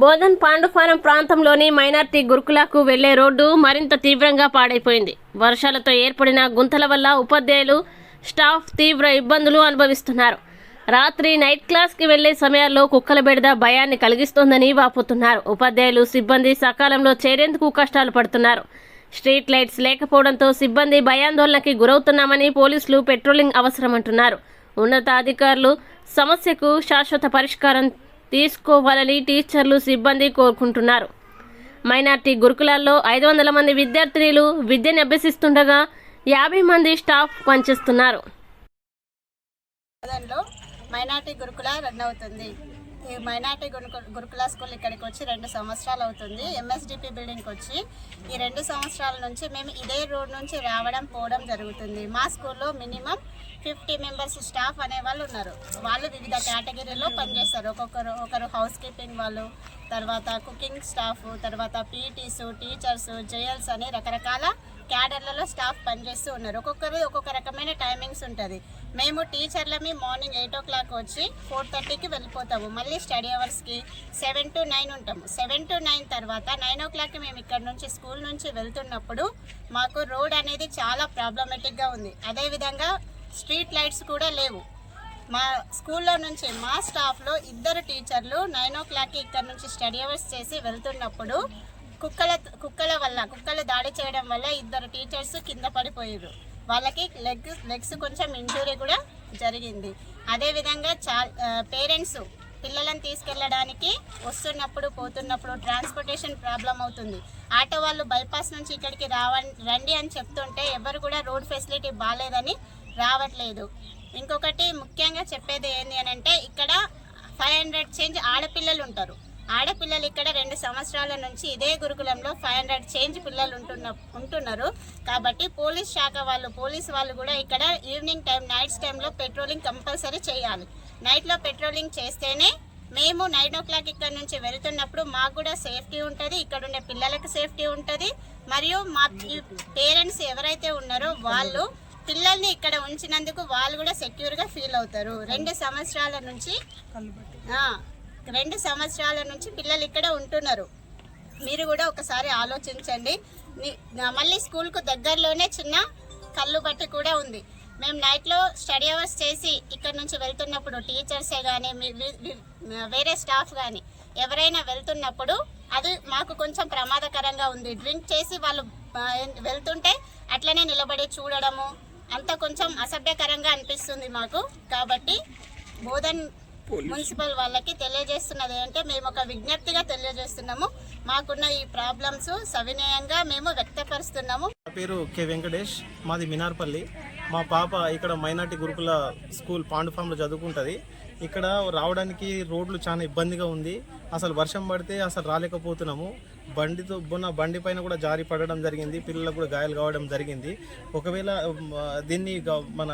బోధన్ పాండుఫారం ప్రాంతంలోని మైనార్టీ గురుకులకు వెళ్ళే రోడ్డు మరింత తీవ్రంగా పాడైపోయింది. వర్షాలతో ఏర్పడిన గుంతల వల్ల ఉపాధ్యాయులు స్టాఫ్ తీవ్ర ఇబ్బందులు అనుభవిస్తున్నారు. రాత్రి నైట్ క్లాస్కి వెళ్ళే సమయాల్లో కుక్కల బెడద భయాన్ని కలిగిస్తోందని వాపోతున్నారు. ఉపాధ్యాయులు సిబ్బంది సకాలంలో చేరేందుకు కష్టాలు పడుతున్నారు. స్ట్రీట్ లైట్స్ లేకపోవడంతో సిబ్బంది భయాందోళనకి గురవుతున్నామని పోలీసులు పెట్రోలింగ్ అవసరమంటున్నారు. ఉన్నతాధికారులు సమస్యకు శాశ్వత పరిష్కారం తీసుకోవాలని టీచర్లు సిబ్బంది కోరుకుంటున్నారు. మైనార్టీ గురుకులాల్లో ఐదు వందల మంది విద్యార్థినిలు విద్యను అభ్యసిస్తుండగా యాభై మంది స్టాఫ్ పనిచేస్తున్నారు. మైనార్టీ గురుకుల రన్ అవుతుంది. ఈ మైనార్టీ గురుకు- గురుకుల స్కూల్ ఇక్కడికి వచ్చి రెండు సంవత్సరాలు అవుతుంది. ఎంఎస్డిపి బిల్డింగ్కి వచ్చి ఈ రెండు సంవత్సరాల నుంచి మేము ఇదే రోడ్ నుంచి రావడం పోవడం జరుగుతుంది. మా స్కూల్లో మినిమం ఫిఫ్టీ మెంబర్స్ స్టాఫ్ అనే వాళ్ళు ఉన్నారు. వాళ్ళు వివిధ కేటగిరీలో పనిచేస్తారు. ఒక్కొక్కరు ఒకరు హౌస్ కీపింగ్ వాళ్ళు తర్వాత కుకింగ్ స్టాఫ్ తర్వాత పీటీస్ టీచర్స్ జేఎల్స్ అని రకరకాల క్యాడర్లలో స్టాఫ్ పనిచేస్తూ ఉన్నారు. ఒక్కొక్కరు ఒక్కొక్క రకమైన టైమింగ్స్ ఉంటుంది. మేము టీచర్లమి మార్నింగ్ ఎయిట్ ఓ క్లాక్ వచ్చి ఫోర్ థర్టీకి వెళ్ళిపోతాము. మళ్ళీ స్టడీ అవర్స్కి సెవెన్ టు నైన్ ఉంటాము. సెవెన్ టు నైన్ తర్వాత నైన్ ఓ క్లాక్కి మేము ఇక్కడ నుంచి స్కూల్ నుంచి వెళ్తున్నప్పుడు మాకు రోడ్ అనేది చాలా ప్రాబ్లమెటిక్గా ఉంది. అదేవిధంగా స్ట్రీట్ లైట్స్ కూడా లేవు. మా స్కూల్లో నుంచి మా స్టాఫ్లో ఇద్దరు టీచర్లు నైన్ ఓ క్లాక్కి ఇక్కడ నుంచి స్టడీ అవర్స్ చేసి వెళ్తున్నప్పుడు కుక్కల కుక్కల వల్ల కుక్కలు దాడి చేయడం వల్ల ఇద్దరు టీచర్స్ కింద పడిపోయారు. వాళ్ళకి లెగ్ లెగ్స్ కొంచెం ఇంజురీ కూడా జరిగింది. అదేవిధంగా చా పేరెంట్స్ పిల్లలను తీసుకెళ్ళడానికి వస్తున్నప్పుడు పోతున్నప్పుడు ట్రాన్స్పోర్టేషన్ ప్రాబ్లం అవుతుంది. ఆటో వాళ్ళు బైపాస్ నుంచి ఇక్కడికి రావ రండి అని చెప్తుంటే ఎవరు కూడా రోడ్ ఫెసిలిటీ బాగాలేదని రావట్లేదు. ఇంకొకటి ముఖ్యంగా చెప్పేది ఏంటి అని అంటే ఇక్కడ ఫైవ్ హండ్రెడ్ చేంజ్ ఆడపిల్లలు ఉంటారు. ఆడపిల్లలు ఇక్కడ రెండు సంవత్సరాల నుంచి ఇదే గురుకులంలో ఫైవ్ హండ్రెడ్ చేంజ్ పిల్లలు ఉంటున్న ఉంటున్నారు. కాబట్టి పోలీస్ శాఖ వాళ్ళు పోలీస్ వాళ్ళు కూడా ఇక్కడ ఈవినింగ్ టైం నైట్స్ టైంలో పెట్రోలింగ్ కంపల్సరీ చేయాలి. నైట్లో పెట్రోలింగ్ చేస్తేనే మేము నైన్ ఓ క్లాక్ ఇక్కడ నుంచి వెళ్తున్నప్పుడు మాకు కూడా సేఫ్టీ ఉంటుంది ఇక్కడ ఉండే పిల్లలకు సేఫ్టీ ఉంటుంది. మరియు మా పేరెంట్స్ ఎవరైతే ఉన్నారో వాళ్ళు పిల్లల్ని ఇక్కడ ఉంచినందుకు వాళ్ళు కూడా సెక్యూర్గా ఫీల్ అవుతారు. రెండు సంవత్సరాల నుంచి రెండు సంవత్సరాల నుంచి పిల్లలు ఇక్కడ ఉంటున్నారు. మీరు కూడా ఒకసారి ఆలోచించండి. మళ్ళీ స్కూల్కు దగ్గరలోనే చిన్న కళ్ళు బట్టి కూడా ఉంది. మేము నైట్లో స్టడీ అవర్స్ చేసి ఇక్కడ నుంచి వెళ్తున్నప్పుడు టీచర్సే కానీ వేరే స్టాఫ్ కానీ ఎవరైనా వెళ్తున్నప్పుడు అది మాకు కొంచెం ప్రమాదకరంగా ఉంది. డ్రింక్ చేసి వాళ్ళు వెళ్తుంటే అట్లనే నిలబడి చూడడము అంత కొంచెం అసభ్యకరంగా అనిపిస్తుంది మాకు. కాబట్టి బోధన్ మున్సిపల్ వాళ్ళకి తెలియజేస్తున్నది అంటే మేము ఒక విజ్ఞప్తిగా తెలియజేస్తున్నాము. మాకున్న ఈ ప్రాబ్లమ్స్ సవినయంగా మేము వ్యక్తపరుస్తున్నాము. నా పేరు కె వెంకటేష్. మాది మినార్పల్లి. మా పాప ఇక్కడ మైనార్టీ గురుకుల స్కూల్ పాండుఫామ్లో చదువుకుంటుంది. ఇక్కడ రావడానికి రోడ్లు చాలా ఇబ్బందిగా ఉంది. అసలు వర్షం పడితే అసలు రాలేకపోతున్నాము. బండితో బొన్న బండి పైన కూడా జారి పడడం జరిగింది. పిల్లలకు కూడా గాయాలు కావడం జరిగింది. ఒకవేళ దీన్ని మన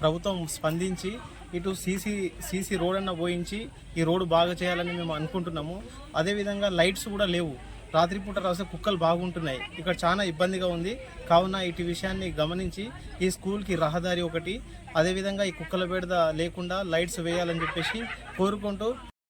ప్రభుత్వం స్పందించి ఇటు సీసీ సీసీ రోడ్ అన్న పోయించి ఈ రోడ్డు బాగా చేయాలని మేము అనుకుంటున్నాము. అదేవిధంగా లైట్స్ కూడా లేవు. రాత్రిపూట రాసే కుక్కలు బాగుంటున్నాయి. ఇక్కడ చాలా ఇబ్బందిగా ఉంది. కావున ఇటు విషయాన్ని గమనించి ఈ స్కూల్కి రహదారి ఒకటి అదేవిధంగా ఈ కుక్కల బెడద లేకుండా లైట్స్ వేయాలని చెప్పేసి కోరుకుంటూ